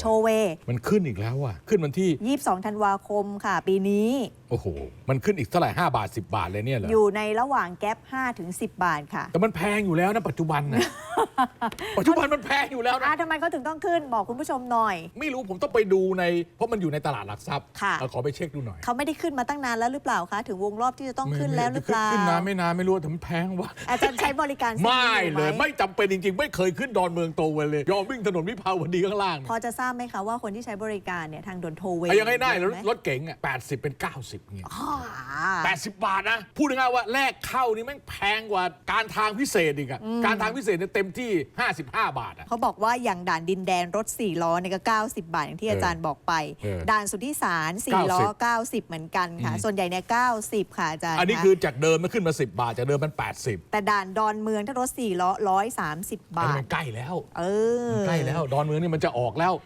โชเว มันขึ้นอีกแล้วอะ ขึ้นวันที่ 22 ธันวาคมค่ะ ปีนี้ โอ้โห มันขึ้นอีกเท่าไหร่5บาท 10 บาทเลยเนี่ยเหรอ อยู่ในระหว่างแก๊ป5ถึง10 บาทค่ะ แต่มันแพงอยู่แล้วนะปัจจุบันนะ ปัจจุบันมันแพงอยู่แล้วอะนะทำไมเขาถึงต้องขึ้นบอกคุณผู้ชมหน่อย ไม่รู้ผมต้องไปดูใน เพราะมันอยู่ในตลาดหลักทรัพย์ค่ะ เออขอไปเช็คดูหน่อยเขาไม่ได้ขึ้นมาตั้งนานแล้วหรือเปล่าคะถึงวงรอบที่จะต้องขึ้นแล้วหรือเปล่า ขึ้นนานไม่นานไม่รู้แต่มันแพงวะ อาจารย์ใช้บริการส้นไม่นี้อเลยหไม่จำเป็นจริงๆ ไม่เคยขึ้นดอนเมืองโตเลย ยอมวิ่งถนนวิภาวดีข้างล่างพอจะทราบไหมคะว่าคนที่ใช้บริการเนี่ยทางด่วนโทเวไอ้ยังไงได้แล้วเยอะไหมรถเก๋งอะ80 เป็น 90เงี้ยอ่า80 บาทนะ พูดง่ายๆว่าแลกเข้านี่แม่งแพงกว่าการทางพิเศษอีกอะการทางพิเศษเนี่ยเต็มที่ 55 บาทอะ เขาบอกว่าอย่างด่านดินแดนรถ 4 ล้อเนี่ยก็ 90 บาท อย่างที่อาจารย์บอกไป เออด่านสุทธิสาร4 ล้อ 90 เหมือนกันค่ะส่วนใหญ่เนี่ย90 ค่ะอาจารย์อันนี้ะคือจากเดิมมันขึ้นมา 10 บาท จากเดิมมัน 80แต่ด่านดอนเมืองถ้ารถ 4 ล้อ 130 อันบานี้ท มันใกล้แล้วเออ มันใกล้แล้ว ดอนเมืองนี่มันจะออกแล้ว